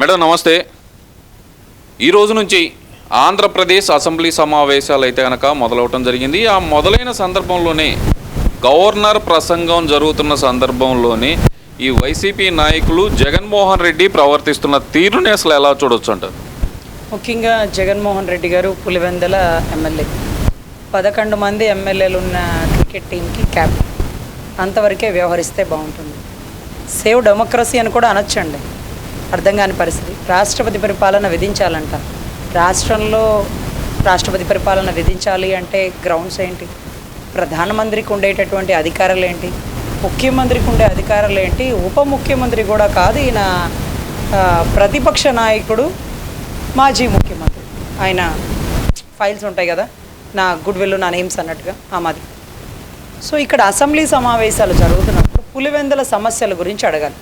Madam నమస్తే. ఈ రోజు నుంచి ఆంధ్రప్రదేశ్ అసెంబ్లీ సమావేశాలు అయితే కనుక మొదలవటం జరిగింది. ఆ మొదలైన సందర్భంలోనే గవర్నర్ ప్రసంగం జరుగుతున్న సందర్భంలోనే ఈ వైసీపీ నాయకులు జగన్మోహన్ రెడ్డి ప్రవర్తిస్తున్న తీరుని అసలు ఎలా చూడొచ్చు అంటారు ముఖ్యంగా జగన్మోహన్ రెడ్డి గారు పులివెందల ఎమ్మెల్యే. పదకొండు మంది ఎమ్మెల్యేలు ఉన్న క్రికెట్ టీంకి క్యాప్టెన్. అంతవరకే వ్యవహరిస్తే బాగుంటుంది. సేవ్ డెమోక్రసీ అని కూడా అనొచ్చండి. అర్థం కాని పరిస్థితి. రాష్ట్రపతి పరిపాలన విధించాలంట. రాష్ట్రంలో రాష్ట్రపతి పరిపాలన విధించాలి అంటే గ్రౌండ్స్ ఏంటి? ప్రధానమంత్రికి ఉండేటటువంటి అధికారాలు ఏంటి? ముఖ్యమంత్రికి ఉండే అధికారాలు ఏంటి? ఉప ముఖ్యమంత్రి కూడా కాదు ఈయన ప్రతిపక్ష నాయకుడు మాజీ ముఖ్యమంత్రి. ఆయన ఫైల్స్ ఉంటాయి కదా నా గుడ్ విల్ నా నేమ్స్ అన్నట్టుగా ఆ మాది సో ఇక్కడ అసెంబ్లీ సమావేశాలు జరుగుతున్నప్పుడు పులివెందుల సమస్యల గురించి అడగాలి.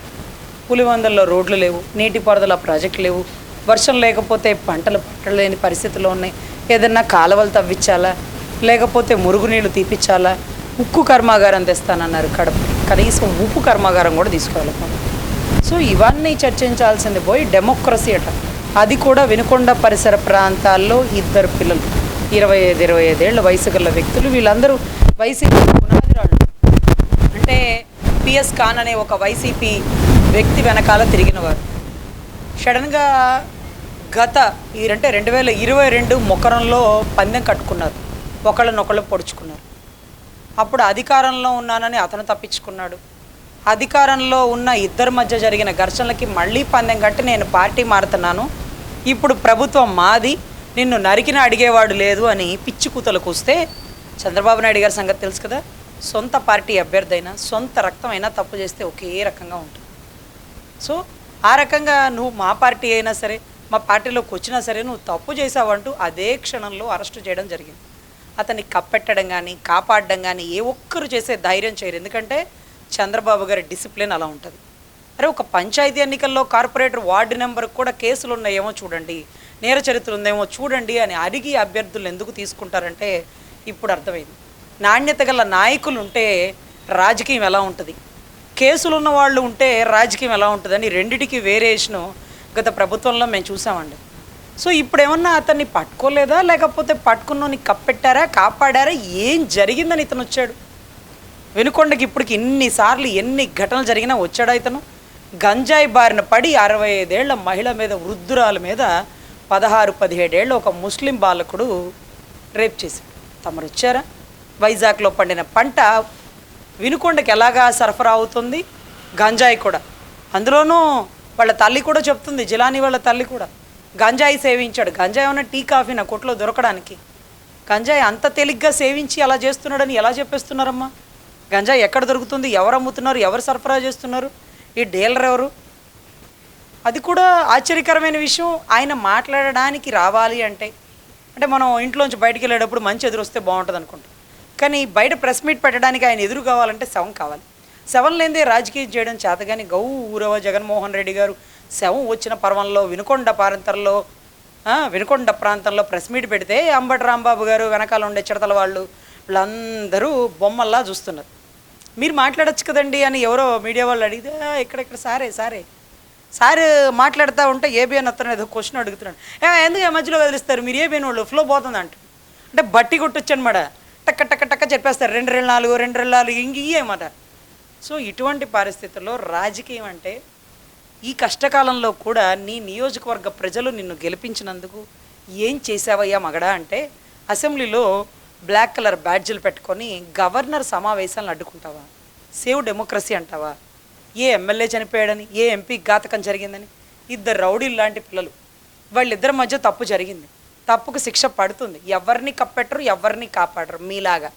పులివందల్లో రోడ్లు లేవు నీటిపారుదల ప్రాజెక్టులు లేవు. వర్షం లేకపోతే పంటలు పట్టలేని పరిస్థితుల్లో ఉన్నాయి. ఏదన్నా కాలువలు తవ్వించాలా? లేకపోతే మురుగునీళ్ళు తీపిచ్చాలా? ఉక్కు కర్మాగారం తెస్తానన్నారు కడప. కనీసం ఉప్పు కర్మాగారం కూడా తీసుకురాలేకపోతే సో ఇవన్నీ చర్చించాల్సింది పోయి డెమోక్రసీ అట. అది కూడా వినుకొండ పరిసర ప్రాంతాల్లో ఇద్దరు పిల్లలు. ఇరవై ఐదు ఇరవై ఐదేళ్ళ వయసు గల వ్యక్తులు. వీళ్ళందరూ వైసీపీ పునాదిరాళ్ళు. అంటే పిఎస్ ఖాన్ అనే ఒక వైసీపీ వ్యక్తి వెనకాల తిరిగినవారు. సడన్గా గత ఈ అంటే రెండు వేల ఇరవై రెండు మొకరంలో పందెం కట్టుకున్నారు. ఒకళ్ళనొకళ్ళు పొడుచుకున్నారు. అప్పుడు అధికారంలో ఉన్నానని అతను తప్పించుకున్నాడు. అధికారంలో ఉన్న ఇద్దరి మధ్య జరిగిన ఘర్షణలకి మళ్ళీ పందెం కట్టి నేను పార్టీ మారుతున్నాను. ఇప్పుడు ప్రభుత్వం మాది నిన్ను నరికిన అడిగేవాడు లేదు అని పిచ్చి కూతలు కూస్తే చంద్రబాబు నాయుడు గారి సంగతి తెలుసు కదా? సొంత పార్టీ అభ్యర్థి అయినా సొంత రక్తం అయినా తప్పు చేస్తే ఒకే రకంగా ఉంటుంది. సో ఆ రకంగా నువ్వు మా పార్టీ అయినా సరే మా పార్టీలోకి వచ్చినా సరే నువ్వు తప్పు చేసావంటూ అదే క్షణంలో అరెస్టు చేయడం జరిగింది. అతన్ని కప్పెట్టడం కానీ కాపాడడం కానీ ఏ ఒక్కరు చేసే ధైర్యం చేయరు. ఎందుకంటే చంద్రబాబు గారి డిసిప్లిన్ అలా ఉంటుంది. అరే ఒక పంచాయతీ ఎన్నికల్లో కార్పొరేటర్ వార్డు నెంబర్ కూడా కేసులు ఉన్నాయేమో చూడండి నేర చరిత్ర ఉందేమో చూడండి అని అడిగి అభ్యర్థులు ఎందుకు తీసుకుంటారంటే ఇప్పుడు అర్థమైంది. నాణ్యత గల నాయకులు ఉంటే రాజకీయం ఎలా ఉంటుంది? కేసులు ఉన్న వాళ్ళు ఉంటే రాజకీయం ఎలా ఉంటుందని రెండిటికి వేరియేషను గత ప్రభుత్వంలో మేము చూసామండి. సో ఇప్పుడు ఏమన్నా అతన్ని పట్టుకోలేదా? లేకపోతే పట్టుకున్నోని కప్పెట్టారా? కాపాడారా? ఏం జరిగిందని ఇతను వచ్చాడు. వెనుకొండకి ఇప్పటికి ఇన్నిసార్లు ఎన్ని ఘటనలు జరిగినా వచ్చాడా ఇతను? గంజాయి బారిన పడి అరవై ఐదేళ్ళ మహిళ మీద వృద్ధురాల మీద పదహారు పదిహేడేళ్ళ ఒక ముస్లిం బాలకుడు రేప్ చేశాడు. తమరు వచ్చారా వైజాగ్లో పండిన పంట వినుకొండకి ఎలాగా సరఫరా అవుతుంది? గంజాయి కూడా. అందులోనూ వాళ్ళ తల్లి కూడా చెప్తుంది జిలాని వాళ్ళ తల్లి కూడా. గంజాయి సేవించాడు. గంజాయి ఉన్న టీ కాఫీ నా కొట్లో దొరకడానికి? గంజాయి అంత తేలిగ్గా సేవించి అలా చేస్తున్నాడని ఎలా చెప్పేస్తున్నారమ్మా? గంజాయి ఎక్కడ దొరుకుతుంది? ఎవరు అమ్ముతున్నారు? ఎవరు సరఫరా చేస్తున్నారు? ఈ డీలర్ ఎవరు? అది కూడా ఆశ్చర్యకరమైన విషయం. ఆయన మాట్లాడడానికి రావాలి అంటే అంటే మనం ఇంట్లోంచి బయటికి వెళ్ళేటప్పుడు మంచి ఎదురు వస్తే బాగుంటుంది అనుకుంటాం కానీ బయట ప్రెస్ మీట్ పెట్టడానికి ఆయన ఎదురు కావాలంటే శవం కావాలి. శవం లేదే రాజకీయం చేయడం చేతగాని గౌ ఊరవ జగన్మోహన్ రెడ్డి గారు శవం వచ్చిన పర్వంలో వినుకొండ ప్రాంతంలో వినుకొండ ప్రాంతంలో ప్రెస్ మీట్ పెడితే అంబటి రాంబాబు గారు వెనకాల ఉండే చిడతల వాళ్ళు వీళ్ళందరూ బొమ్మల్లా చూస్తున్నారు. మీరు మాట్లాడొచ్చు కదండి అని ఎవరో మీడియా వాళ్ళు అడిగితే ఇక్కడెక్కడ ఇక్కడ సారే సారే. సార్ మాట్లాడుతూ ఉంటే ఏబిఎన్ అతను ఏదో క్వశ్చన్ అడుగుతున్నాడు. ఎందుకు మధ్యలో వదిలిస్తారు? మీరు ఏబిఎన్ వాళ్ళు ఫ్లో పోతుంది అంటే బట్టి కొట్టొచ్చు అనమాట టక్క టక్క టక్క చెప్పేస్తారు. రెండు రెండు నాలుగు రెండు రెండు నాలుగు ఇంక సో ఇటువంటి పరిస్థితుల్లో రాజకీయం అంటే ఈ కష్టకాలంలో కూడా నీ నియోజకవర్గ ప్రజలు నిన్ను గెలిపించినందుకు ఏం చేసావయ్యా మగడా అంటే అసెంబ్లీలో బ్లాక్ కలర్ బ్యాడ్జీలు పెట్టుకొని గవర్నర్ సమావేశాలను అడ్డుకుంటావా? సేవ్ డెమోక్రసీ అంటావా? ఏ ఎమ్మెల్యే చనిపోయాడని ఏ ఎంపీ ఘాతకం జరిగిందని? ఇద్దరు రౌడీలు లాంటి పిల్లలు. వాళ్ళిద్దరి మధ్య తప్పు జరిగింది. తప్పుకు శిక్ష పడుతుంది. ఎవరిని కప్పెట్టరు ఎవరిని కాపాడరు మీలాగా.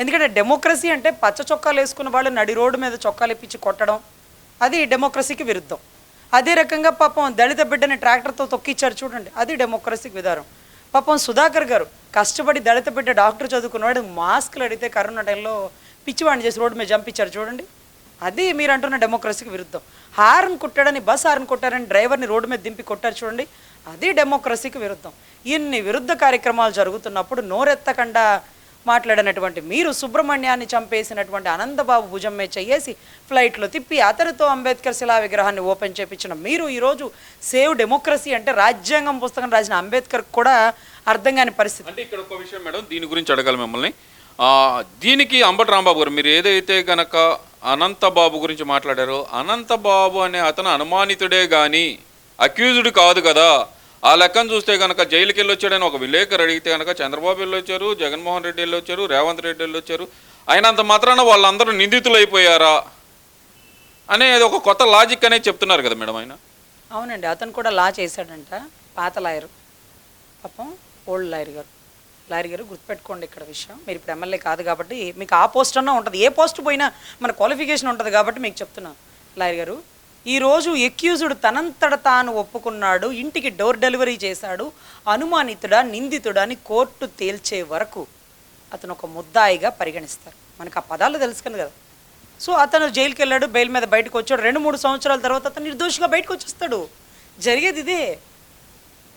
ఎందుకంటే డెమోక్రసీ అంటే పచ్చ చొక్కాలు వేసుకున్న వాళ్ళు నడి రోడ్డు మీద చొక్కాలు ఇప్పించి కొట్టడం అది డెమోక్రసీకి విరుద్ధం. అదే రకంగా పాపం దళిత బిడ్డని ట్రాక్టర్తో తొక్కిచ్చారు చూడండి అది డెమోక్రసీకి విధానం. పాపం సుధాకర్ గారు కష్టపడి దళిత బిడ్డ డాక్టర్ చదువుకున్నవాడు మాస్కులు అడిగితే కరోనా టైంలో పిచ్చివాడిని చేసి రోడ్డు మీద చంపించారు చూడండి. అది మీరు అంటున్న డెమోక్రసీకి విరుద్ధం. హార్న్ కుట్టాడని బస్ హార్న్ కొట్టారని డ్రైవర్ని రోడ్డు మీద దింపి కొట్టారు చూడండి. అది డెమోక్రసీకి విరుద్ధం. ఇన్ని విరుద్ధ కార్యక్రమాలు జరుగుతున్నప్పుడు నోరెత్తకుండా మాట్లాడినటువంటి మీరు సుబ్రహ్మణ్యాన్ని చంపేసినటువంటి అనంతబాబు భుజం మీద చెయ్యేసి ఫ్లైట్లో తిప్పి అతనితో అంబేద్కర్ శిలా విగ్రహాన్ని ఓపెన్ చేపించిన మీరు ఈరోజు సేవ్ డెమోక్రసీ అంటే రాజ్యాంగం పుస్తకం రాసిన అంబేద్కర్ కూడా అర్థం కాని పరిస్థితి. అంటే ఇక్కడ ఒక విషయం మేడం దీని గురించి అడగాలి మిమ్మల్ని. దీనికి అంబటి రాంబాబు గారు మీరు ఏదైతే గనక అనంతబాబు గురించి మాట్లాడారో అనంతబాబు అనే అతను అనుమానితుడే కానీ అక్యూజ్డ్ కాదు కదా. ఆ లెక్కను చూస్తే కనుక జైలుకి వెళ్ళొచ్చాడని ఒక విలేకరు అడిగితే కనుక చంద్రబాబు వెళ్ళి వచ్చారు జగన్మోహన్ రెడ్డి వెళ్ళొచ్చారు రేవంత్ రెడ్డి వెళ్ళొచ్చారు. అయినంత మాత్రాన వాళ్ళందరూ నిందితులు అయిపోయారా అనేది ఒక కొత్త లాజిక్ అనేది చెప్తున్నారు కదా మేడం ఆయన. అవునండి అతను కూడా లా చేశాడంట పాత లాయరు. పాపం ఓల్డ్ లాయర్ గారు. లాయర్ గారు గుర్తుపెట్టుకోండి ఇక్కడ విషయం. మీరు ఇప్పుడు ఎమ్మెల్యే కాదు కాబట్టి మీకు ఆ పోస్ట్ అన్నా ఉంటుంది. ఏ పోస్ట్ పోయినా మన క్వాలిఫికేషన్ ఉంటుంది కాబట్టి మీకు చెప్తున్నాను లాయర్ గారు ఈరోజు ఎక్యూజ్డ్ తనంతట తాను ఒప్పుకున్నాడు ఇంటికి డోర్ డెలివరీ చేశాడు అనుమానితుడా నిందితుడా అని కోర్టు తేల్చే వరకు అతను ఒక ముద్దాయిగా పరిగణిస్తారు. మనకు ఆ పదాలు తెలుసుకుంది కదా. సో అతను జైలుకి వెళ్ళాడు బెయిల్ మీద బయటకు వచ్చాడు. రెండు మూడు సంవత్సరాల తర్వాత అతను నిర్దోషిగా బయటకు వచ్చేస్తాడు. జరిగేది ఇదే.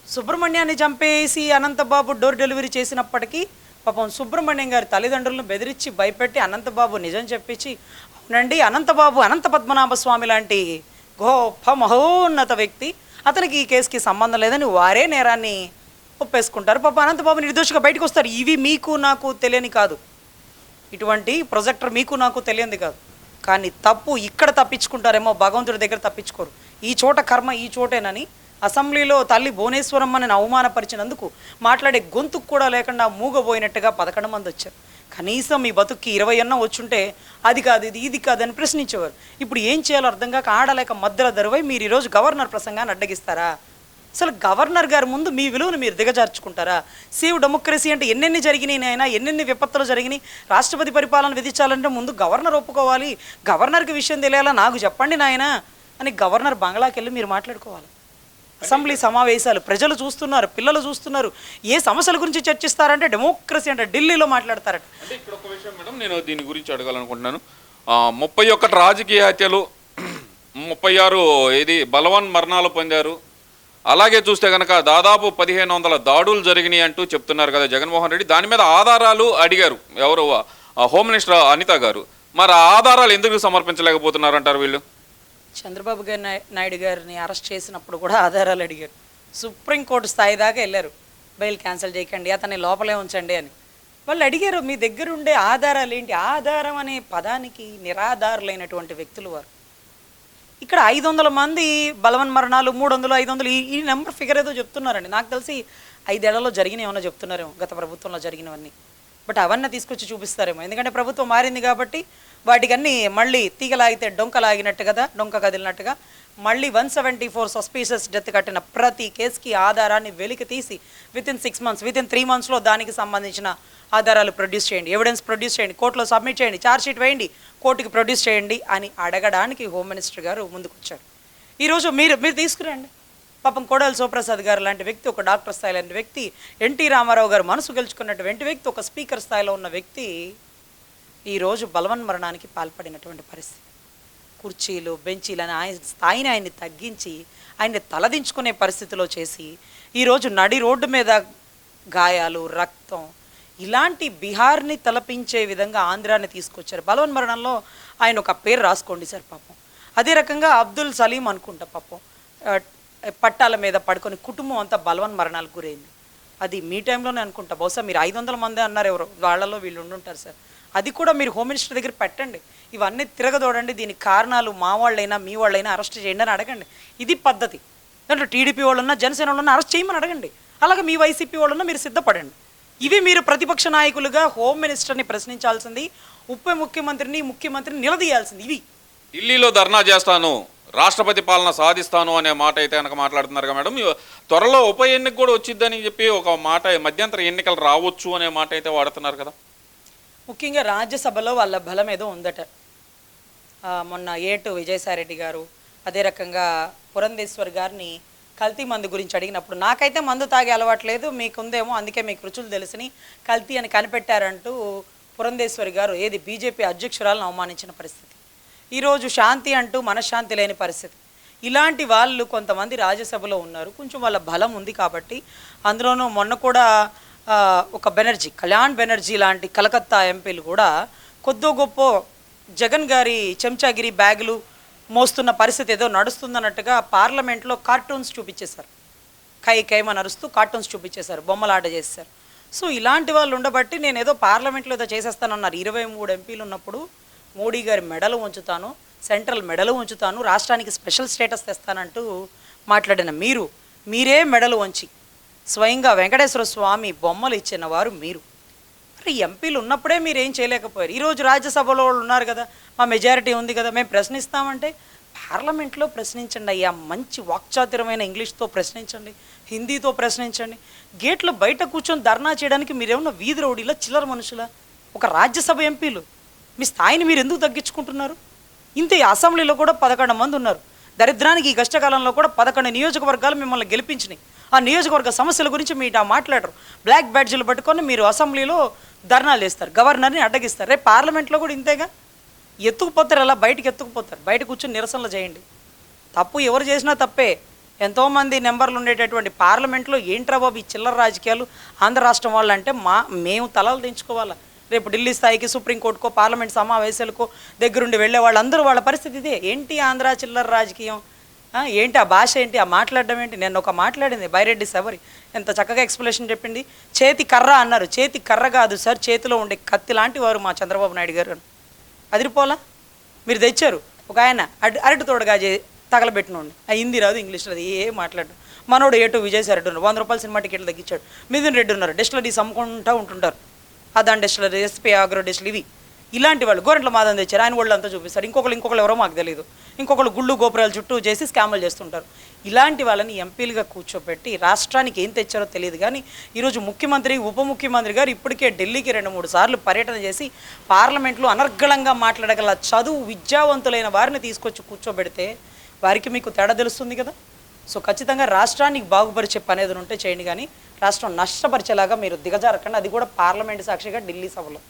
సుబ్రహ్మణ్యాన్ని చంపేసి అనంతబాబు డోర్ డెలివరీ చేసినప్పటికీ పాపం సుబ్రహ్మణ్యం గారి తల్లిదండ్రులను బెదిరించి భయపెట్టి అనంతబాబు నిజం చెప్పించి అవునండి అనంతబాబు అనంత పద్మనాభ స్వామి లాంటి గొప్ప మహోన్నత వ్యక్తి. అతనికి ఈ కేసుకి సంబంధం లేదని వారే నేరాన్ని ఒప్పేసుకుంటారు. పాప అనంతబాబు నిర్దోషిగా బయటకు వస్తారు. ఇవి మీకు నాకు తెలియని కాదు. ఇటువంటి ప్రొజెక్టర్ మీకు నాకు తెలియంది కాదు. కానీ తప్పు ఇక్కడ తప్పించుకుంటారేమో భగవంతుడి దగ్గర తప్పించుకోరు. ఈ చోట కర్మ ఈ చోటేనని అసెంబ్లీలో తల్లి భువనేశ్వరమ్మని అవమానపరిచినందుకు మాట్లాడే గొంతుకు కూడా లేకుండా మూగబోయినట్టుగా పదకొండు మంది వచ్చారు. కనీసం మీ బతుక్కి ఇరవై అన్న వచ్చుంటే అది కాదు ఇది ఇది కాదని ప్రశ్నించేవారు. ఇప్పుడు ఏం చేయాలో అర్థం కాక ఆడలేక మధ్యలో ధరవై మీరు ఈరోజు గవర్నర్ ప్రసంగాన్ని అడ్డగిస్తారా? అసలు గవర్నర్ గారి ముందు మీ విలువను మీరు దిగజార్చుకుంటారా? సేవ్ డెమోక్రసీ అంటే ఎన్నెన్ని జరిగినాయి అయినా ఎన్నెన్ని విపత్తులు జరిగినాయి? రాష్ట్రపతి పరిపాలన విధించాలంటే ముందు గవర్నర్ ఒప్పుకోవాలి. గవర్నర్కి విషయం తెలియాలా? నాకు చెప్పండి నాయన అని గవర్నర్ బంగ్లాకి వెళ్ళి మీరు మాట్లాడుకోవాలి. అసెంబ్లీ సమావేశాలు ప్రజలు చూస్తున్నారు పిల్లలు చూస్తున్నారు ఏ సమస్యల గురించి చర్చిస్తారంటే డెమోక్రసీ అంటే ఢిల్లీలో మాట్లాడతారట. అంటే ఇక్కడ ఒక విషయం మేడం నేను దీని గురించి అడగాలనుకుంటున్నాను. ముప్పై ఒకటి రాజకీయ హత్యలు ముప్పై ఆరు ఇది బలవన్ మరణాలు పొందారు. అలాగే చూస్తే కనుక దాదాపు పదిహేను వందల దాడులు జరిగినాయి అంటూ చెప్తున్నారు కదా జగన్మోహన్ రెడ్డి. దాని మీద ఆధారాలు అడిగారు ఎవరు? హోమ్ మినిస్టర్ అనిత గారు. మరి ఆధారాలు ఎందుకు సమర్పించలేకపోతున్నారు అంటారు వీళ్ళు? చంద్రబాబు గారి నాయుడు గారిని అరెస్ట్ చేసినప్పుడు కూడా ఆధారాలు అడిగారు. సుప్రీంకోర్టు స్థాయి దాకా వెళ్ళారు. బెయిల్ క్యాన్సిల్ చేయకండి అతన్ని లోపలే ఉంచండి అని. వాళ్ళు అడిగారు మీ దగ్గర ఉండే ఆధారాలు ఏంటి? ఆధారం అనే పదానికి నిరాధారులైనటువంటి వ్యక్తులు వారు. ఇక్కడ ఐదు వందల మంది బలవన్ మరణాలు మూడు వందలు ఐదు వందలు ఈ- నెంబర్ ఫిగర్ ఏదో చెప్తున్నారండి. నాకు తెలిసి ఐదేళ్ళలో జరిగినవి ఏమైనా చెప్తున్నారేమో గత ప్రభుత్వంలో జరిగినవన్నీ. బట్ అవన్నీ తీసుకొచ్చి చూపిస్తారేమో. ఎందుకంటే ప్రభుత్వం మారింది కాబట్టి వాటికన్నీ మళ్ళీ తీగలాగితే డొంకలాగినట్టు కదా డొంక కదిలినట్టుగా. మళ్ళీ one seventy four suspicious death కట్టిన ప్రతి కేసుకి ఆధారాన్ని వెలికి తీసి within six months within three మంత్స్లో దానికి సంబంధించిన ఆధారాలు ప్రొడ్యూస్ చేయండి. ఎవిడెన్స్ ప్రొడ్యూస్ చేయండి. కోర్టులో సబ్మిట్ చేయండి. ఛార్జ్షీట్ వేయండి. కోర్టుకి ప్రొడ్యూస్ చేయండి అని అడగడానికి హోమ్ మినిస్టర్ గారు ముందుకొచ్చారు. ఈరోజు మీరు మీరు తీసుకురండి. పాపం కోడలి శివప్రసాద్ గారు లాంటి వ్యక్తి ఒక డాక్టర్ స్థాయి లాంటి వ్యక్తి ఎన్టీ రామారావు గారు మనసు గెలుచుకున్నటువంటి వ్యక్తి ఒక స్పీకర్ స్థాయిలో ఉన్న వ్యక్తి ఈరోజు బలవన్ మరణానికి పాల్పడినటువంటి పరిస్థితి. కుర్చీలు బెంచీలు అని ఆయన స్థాయిని ఆయన్ని తగ్గించి ఆయన్ని తలదించుకునే పరిస్థితిలో చేసి ఈరోజు నడి రోడ్డు మీద గాయాలు రక్తం ఇలాంటి బీహార్ని తలపించే విధంగా ఆంధ్రాని తీసుకొచ్చారు. బలవన్ మరణంలో ఆయన ఒక పేరు రాసుకోండి సార్ పాపం. అదే రకంగా అబ్దుల్ సలీం అనుకుంటా పాపం. పట్టాల మీద పడుకొని కుటుంబం అంతా బలవన్ మరణాలకు గురైంది. అది మీ టైంలోనే అనుకుంటా. బహుశా మీరు ఐదు వందల మంది అన్నారు ఎవరు. వాళ్ళలో వీళ్ళు ఉండుంటారు సార్. అది కూడా మీరు హోమ్ మినిస్టర్ దగ్గర పెట్టండి. ఇవన్నీ తిరగదోడండి. దీనికి కారణాలు మా వాళ్ళైనా మీ వాళ్ళైనా అరెస్ట్ చేయండి అని అడగండి. ఇది పద్ధతి. దాంట్లో టీడీపీ వాళ్ళున్నా జనసేన వాళ్ళున్నా అరెస్ట్ చేయమని అడగండి. అలాగే మీ వైసీపీ వాళ్ళున్నా మీరు సిద్ధపడండి. ఇవి మీరు ప్రతిపక్ష నాయకులుగా హోమ్ మినిస్టర్ని ప్రశ్నించాల్సింది ఉప ముఖ్యమంత్రిని ముఖ్యమంత్రిని నిలదీయాల్సింది ఇవి. ఢిల్లీలో ధర్నా చేస్తాను రాష్ట్రపతి పాలన సాధిస్తాను అనే మాట అయితే కనుక మాట్లాడుతున్నారు కదా మేడం. త్వరలో ఉప ఎన్నిక కూడా వచ్చిద్దని చెప్పి ఒక మాట మధ్యంతర ఎన్నికలు రావచ్చు అనే మాట అయితే వాడుతున్నారు కదా. ముఖ్యంగా రాజ్యసభలో వాళ్ళ బలం ఏదో ఉందట. మొన్న ఏటు విజయసాయిరెడ్డి గారు అదే రకంగా పురంధేశ్వర్ గారిని కల్తీ మందు గురించి అడిగినప్పుడు నాకైతే మందు తాగే అలవాట్లేదు మీకుందేమో అందుకే మీకు రుచులు తెలిసిని కల్తీ అని కనిపెట్టారంటూ పురంధేశ్వరి గారు ఏది బీజేపీ అధ్యక్షురాలను అవమానించిన పరిస్థితి. ఈరోజు శాంతి అంటూ మనశ్శాంతి లేని పరిస్థితి. ఇలాంటి వాళ్ళు కొంతమంది రాజ్యసభలో ఉన్నారు కొంచెం వాళ్ళ బలం ఉంది కాబట్టి అందులోనూ మొన్న కూడా ఒక బెనర్జీ కళ్యాణ్ బెనర్జీ లాంటి కలకత్తా ఎంపీలు కూడా కొద్దో గొప్ప జగన్ గారి చెంచాగిరి బ్యాగులు మోస్తున్న పరిస్థితి ఏదో నడుస్తుందన్నట్టుగా పార్లమెంట్లో కార్టూన్స్ చూపించేశారు. కై కైమని అరుస్తూ కార్టూన్స్ చూపించేశారు బొమ్మలాట చేశారు. సో ఇలాంటి వాళ్ళు ఉండబట్టి నేను ఏదో పార్లమెంట్లో ఏదో చేసేస్తానన్నారు. ఇరవై మూడు ఎంపీలు ఉన్నప్పుడు మోడీ గారి మెడలు ఉంచుతాను సెంట్రల్ మెడలు ఉంచుతాను రాష్ట్రానికి స్పెషల్ స్టేటస్ తెస్తానంటూ మాట్లాడిన మీరు మీరే మెడలు వంచి స్వయంగా వెంకటేశ్వర స్వామి బొమ్మలు ఇచ్చిన వారు మీరు. మరి ఎంపీలు ఉన్నప్పుడే మీరు ఏం చేయలేకపోయారు ఈరోజు రాజ్యసభలో వాళ్ళు ఉన్నారు కదా మా మెజారిటీ ఉంది కదా మేము ప్రశ్నిస్తామంటే పార్లమెంట్లో ప్రశ్నించండి అయ్యా మంచి వాక్చాతురమైన ఇంగ్లీష్తో ప్రశ్నించండి హిందీతో ప్రశ్నించండి. గేట్లో బయట కూర్చొని ధర్నా చేయడానికి మీరేమన్నా వీధి రౌడీలా చిల్లర మనుషులా? ఒక రాజ్యసభ ఎంపీలు. మీ స్థాయిని మీరు ఎందుకు తగ్గించుకుంటున్నారు? ఇంత ఈ అసెంబ్లీలో కూడా పదకొండు మంది ఉన్నారు. దరిద్రానికి ఈ కష్టకాలంలో కూడా పదకొండు నియోజకవర్గాలు మిమ్మల్ని గెలిపించినాయి. ఆ నియోజకవర్గ సమస్యల గురించి మీరు మాట్లాడరు. బ్లాక్ బ్యాడ్జీలు పట్టుకొని మీరు అసెంబ్లీలో ధర్నాలు వేస్తారు. గవర్నర్ని అడ్డగిస్తారు. రేపు పార్లమెంట్లో కూడా ఇంతేగా? ఎత్తుకుపోతారు అలా బయటకు ఎత్తుకుపోతారు. బయట కూర్చొని నిరసనలు చేయండి. తప్పు ఎవరు చేసినా తప్పే. ఎంతోమంది నెంబర్లు ఉండేటటువంటి పార్లమెంట్లో ఏంట్రా బాబు ఈ చిల్లర రాజకీయాలు? ఆంధ్ర రాష్ట్రం వాళ్ళు అంటే మా మేము తలలు దించుకోవాలా? రేపు ఢిల్లీ స్థాయికి సుప్రీంకోర్టుకో పార్లమెంట్ సమావేశాలకో దగ్గరుండి వెళ్ళే వాళ్ళందరూ వాళ్ళ పరిస్థితి ఇదే. ఏంటి ఆంధ్ర చిల్లర రాజకీయం? ఏంటి ఆ భాష ఏంటి? ఆ మాట్లాడడం ఏంటి? నేను ఒక మాట్లాడింది బైరెడ్డి సవరి. ఎంత చక్కగా ఎక్స్ప్లెనేషన్ చెప్పింది. చేతి కర్ర అన్నారు. చేతి కర్ర కాదు సార్ చేతిలో ఉండే కత్తి లాంటి వారు మా చంద్రబాబు నాయుడు గారు. అదిరిపోలా? మీరు తెచ్చారు. ఒక ఆయన అరటి అరటి తోడగా చే తగలబెట్టినోండి ఆ హిందీ రాదు ఇంగ్లీష్ రాదు ఏ మాట్లాడు మనోడు ఏటో విజయసాయి ఉన్నారు వంద రూపాయల సినిమా టికెట్లు తగ్గించాడు మిథున్ రెడ్డి ఉన్నారు. డెస్టిలరీస్ అమ్ముకుంటూ ఉంటుంటారు. అదాన్ డెస్టిలరీ ఎస్పీ ఆగ్రో డెస్టిల్ ఇవి. ఇలాంటి వాళ్ళు గోరెంట్ల మాదం తెచ్చారు. ఆయన వాళ్ళు అంతా చూపిస్తారు. ఇంకొకరు ఇంకొకరు ఎవరో మాకు తెలియదు ఇంకొకరు గుళ్ళు గోపురాలు చుట్టూ చేసి స్కామ్లు చేస్తుంటారు. ఇలాంటి వాళ్ళని ఎంపీలుగా కూర్చోబెట్టి రాష్ట్రానికి ఏం తెచ్చారో తెలియదు కానీ ఈరోజు ముఖ్యమంత్రి ఉప ముఖ్యమంత్రి గారు ఇప్పటికే ఢిల్లీకి రెండు మూడు సార్లు పర్యటన చేసి పార్లమెంట్లో అనర్గళంగా మాట్లాడగల చదువు విద్యావంతులైన వారిని తీసుకొచ్చి కూర్చోబెడితే వారికి మీకు తేడా తెలుస్తుంది కదా? సో ఖచ్చితంగా రాష్ట్రానికి బాగుపరిచే పని ఏదైనా ఉంటే చేయండి కానీ రాష్ట్రం నష్టపరిచేలాగా మీరు దిగజారకండి. అది కూడా పార్లమెంట్ సాక్షిగా ఢిల్లీ సభలో.